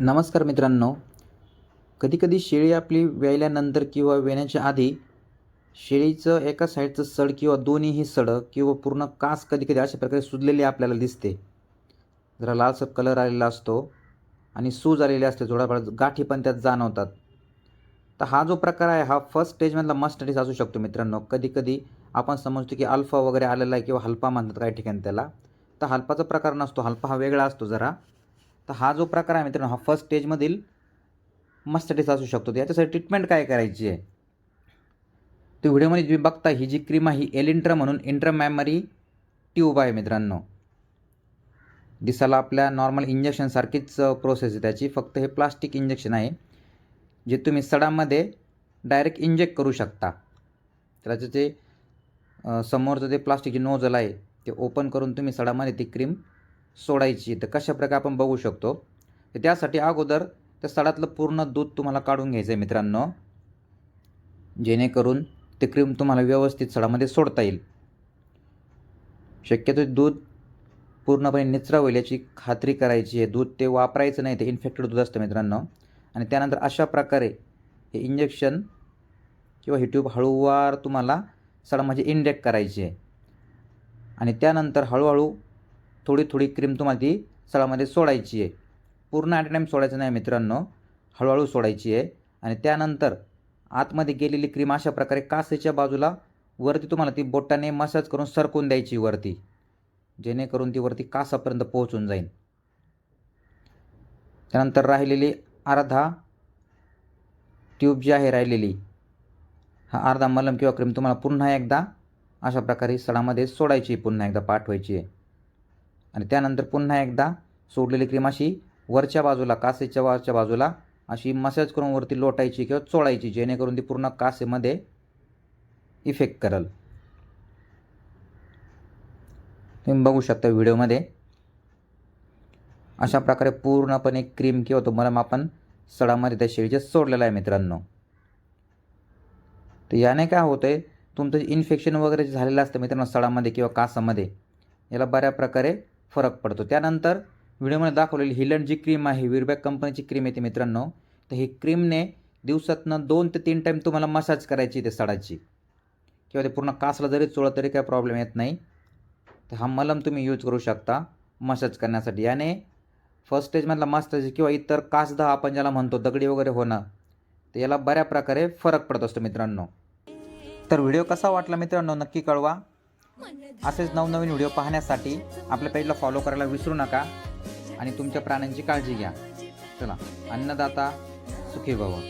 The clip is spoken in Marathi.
नमस्कार मित्रांनो. कधीकधी शेळी आपली व्यायल्यानंतर किंवा वेण्याच्या आधी शेळीचं एका साईडचं सड किंवा दोन्हीही सडं किंवा पूर्ण कास कधीकधी अशा प्रकारे सुजलेली आपल्याला दिसते. जरा लालसर कलर आलेला असतो आणि सूज आलेली असते थोडाफार गाठी पण त्यात जाणवतात. तर हा जो प्रकार आहे हा फर्स्ट स्टेजमधला मस्टडीज असू शकतो मित्रांनो. कधीकधी आपण समजतो की अल्फा वगैरे आलेला आहे किंवा हल्पा म्हणतात काही ठिकाणी त्याला. तर हल्पाचा प्रकार नसतो हल्पा हा वेगळा असतो जरा. तर हा जो प्रकार आहे मित्रांनो हा फर्स्ट स्टेजमधील मस्टडीज असू शकतो. याच्यासाठी ट्रीटमेंट काय करायची आहे? तर व्हिडिओमध्ये तुम्ही बघता ही जी क्रीम आहे ही एलिंट्रा म्हणून इंट्रामॅमरी ट्यूब आहे मित्रांनो. दिसायला आपल्या नॉर्मल इंजेक्शनसारखीच प्रोसेस आहे त्याची. फक्त हे प्लास्टिक इंजेक्शन आहे जे तुम्ही सडामध्ये डायरेक्ट इंजेक्ट करू शकता. त्याचं जे समोरचं जे प्लास्टिकची नोजल आहे ते ओपन करून तुम्ही सडामध्ये ती क्रीम सोडायची. तर कशा प्रकारे आपण बघू शकतो? तर त्यासाठी अगोदर त्या सडातलं पूर्ण दूध तुम्हाला काढून घ्यायचं आहे मित्रांनो. जेणेकरून ते क्रीम तुम्हाला व्यवस्थित सडामध्ये सोडता येईल. शक्यतो दूध पूर्णपणे निचरा होईल याची खात्री करायची. आहे दूध ते वापरायचं नाही ते इन्फेक्टेड दूध असतं मित्रांनो. आणि त्यानंतर अशा प्रकारे हे इंजेक्शन किंवा ही ट्यूब हळूवार तुम्हाला सडामध्ये इंजेक्ट करायची आहे. आणि त्यानंतर हळूहळू थोडी थोडी क्रीम तुम्हाला ती सळामध्ये सोडायची आहे. पूर्ण ॲट टाईम सोडायचं नाही मित्रांनो. हळूहळू सोडायची आहे. आणि त्यानंतर आतमध्ये गेलेली क्रीम अशा प्रकारे कासेच्या बाजूला वरती तुम्हाला ती बोटाने मसाज करून सरकून द्यायची वरती. जेणेकरून ती वरती कासापर्यंत पोहोचून जाईल. त्यानंतर राहिलेली अर्धा ट्यूब जी आहे राहिलेली हा अर्धा मलम किंवा क्रीम तुम्हाला पुन्हा एकदा अशा प्रकारे सडामध्ये सोडायची पुन्हा एकदा पाठवायची आहे. आणि त्यानंतर पुन्हा एकदा सोडलेली क्रीम अशी वरच्या बाजूला कासेच्या वरच्या बाजूला अशी मसाज करून वरती लोटायची किंवा चोळायची जेणेकरून ती पूर्ण कासेमध्ये इफेक्ट करल. तुम्ही बघू शकता व्हिडिओमध्ये. अशा प्रकारे पूर्णपणे क्रीम किंवा तो आपण सडामध्ये त्या शेळीचे सोडलेला आहे मित्रांनो. तर याने काय होतं आहे तुमचं इन्फेक्शन वगैरे जे झालेलं असतं मित्रांनो सडामध्ये किंवा कासामध्ये याला बऱ्या प्रकारे फरक पडतो. त्यानंतर व्हिडिओमध्ये दाखवलेली हिलंड जी क्रीम आहे विरबॅक कंपनीची क्रीम येते मित्रांनो. तर ही क्रीमने दिवसातनं दोन ते तीन टाईम तुम्हाला मसाज करायची ते सडाची किंवा ते पूर्ण कासला जरी चोळा तरी काही प्रॉब्लेम येत नाही. तर हा मलम तुम्ही यूज करू शकता मसाज करण्यासाठी. याने फर्स्ट स्टेजमधला मसाज किंवा इतर कासदा आपण ज्याला म्हणतो दगडी वगैरे होणं तर याला बऱ्या प्रकारे फरक पडत असतो मित्रांनो. तर व्हिडिओ कसा वाटला मित्रांनो नक्की कळवा. असेच नवनवीन व्हिडिओ पाहण्यासाठी आपल्या पेजला फॉलो करायला विसरू नका आणि तुमच्या प्राण्यांची काळजी घ्या. चला अन्नदाता सुखी भव.